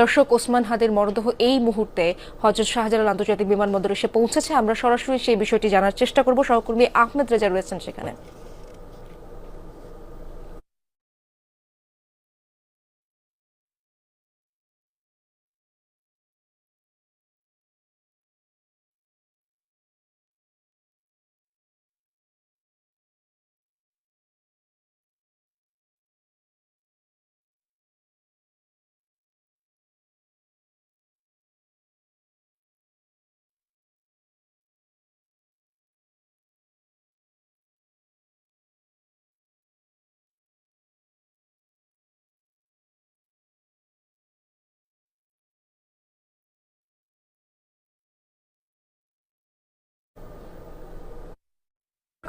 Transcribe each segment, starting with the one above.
দর্শক ওসমান হাদের মরদেহ এই মুহূর্তে হজরত শাহজালাল আন্তর্জাতিক বিমানবন্দরে এসে পৌঁছেছে। আমরা সরাসরি সেই বিষয়টি জানার চেষ্টা করব। সহকর্মী আহমেদ রেজা রয়েছেন সেখানে।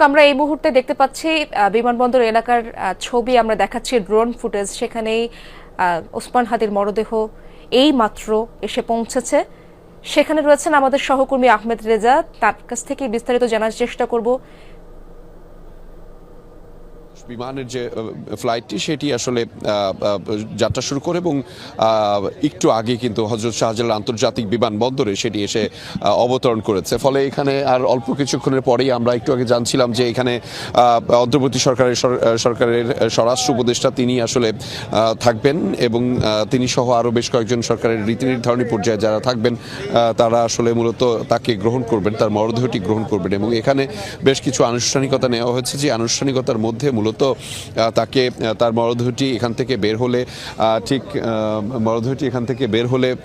আমরা এই মুহূর্তে দেখতে পাচ্ছি বিমানবন্দর এলাকার ছবি আমরা দেখাচ্ছি ড্রোন ফুটেজ। সেখানেই ওসমান হাদির মরদেহ এই মাত্র এসে পৌঁছেছে। সেখানে রয়েছেন আমাদের সহকর্মী আহমেদ রেজা। তার কাছ থেকে বিস্তারিত জানার চেষ্টা করব। বিমানের যে ফ্লাইটটি সেটি আসলে যাত্রা শুরু করে এবং একটু আগে কিন্তু হজরত শাহজালাল আন্তর্জাতিক বিমানবন্দরে সেটি এসে অবতরণ করেছে। ফলে এখানে আর অল্প কিছুক্ষণের পরেই আমরা একটু আগে জানছিলাম যে এখানে অন্তর্বর্তী সরকারের সরকারের স্বরাষ্ট্র উপদেষ্টা তিনি আসলে থাকবেন এবং তিনি সহ আরও বেশ কয়েকজন সরকারের রীতি নির্ধারণী পর্যায়ে যারা থাকবেন তারা আসলে মূলত তাকে গ্রহণ করবেন, তার মরদেহটি গ্রহণ করবেন এবং এখানে বেশ কিছু আনুষ্ঠানিকতা নেওয়া হয়েছে। যে আনুষ্ঠানিকতার মধ্যে মূলত আহ, তাকে তার মরদেহটি এখান থেকে বের হলে ঠিক মরদেহটি এখান থেকে বের হলে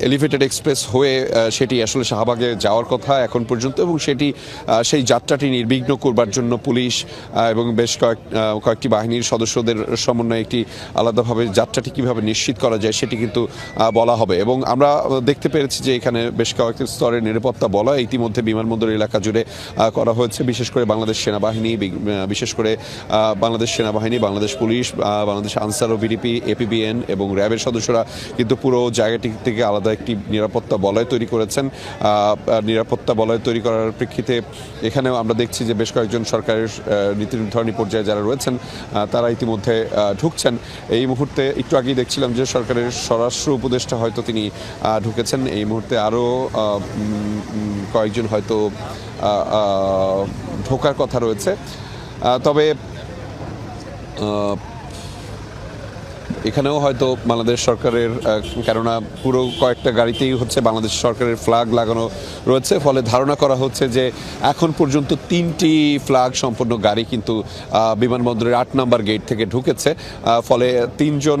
এলিভেটেড এক্সপ্রেস হয়ে সেটি আসলে শাহবাগে যাওয়ার কথা এখন পর্যন্ত এবং সেটি সেই যাত্রাটি নির্বিঘ্ন করবার জন্য পুলিশ এবং বেশ কয়েক কয়েকটি বাহিনীর সদস্যদের সমন্বয়ে একটি আলাদাভাবে যাত্রাটি কীভাবে নিশ্চিত করা যায় সেটি কিন্তু বলা হবে। এবং আমরা দেখতে পেরেছি যে এখানে বেশ কয়েকটি স্তরের নিরাপত্তা বলা ইতিমধ্যে বিমানবন্দর এলাকা জুড়ে করা হয়েছে বিশেষ করে বাংলাদেশ সেনাবাহিনী বিশেষ করে বাংলাদেশ সেনাবাহিনী, বাংলাদেশ পুলিশ বাংলাদেশ আনসার ও বিডিপি এপিবিএন এবং র্যাবের সদস্যরা কিন্তু পুরো জায়গাটি থেকে আলাদা একটি নিরাপত্তা বলয় তৈরি করেছেন। নিরাপত্তা বলয় তৈরি করার প্রেক্ষিতে এখানেও আমরা দেখছি যে বেশ কয়েকজন সরকারের নীতি নির্ধারণী পর্যায়ে যারা রয়েছেন তারা ইতিমধ্যে ঢুকছেন। এই মুহূর্তে একটু আগেই দেখছিলাম যে সরকারের স্বরাষ্ট্র উপদেষ্টা হয়তো তিনি ঢুকেছেন। এই মুহূর্তে আরও কয়েকজন হয়তো ঢোকার কথা রয়েছে। তবে এখানেও হয়তো বাংলাদেশ সরকারের কেননা পুরো কয়েকটা গাড়িতেই হচ্ছে বাংলাদেশ সরকারের ফ্ল্যাগ লাগানো রয়েছে। ফলে ধারণা করা হচ্ছে যে এখন পর্যন্ত তিনটি ফ্ল্যাগ সম্পন্ন গাড়ি কিন্তু বিমানবন্দরের আট নম্বর গেট থেকে ঢুকেছে। ফলে তিনজন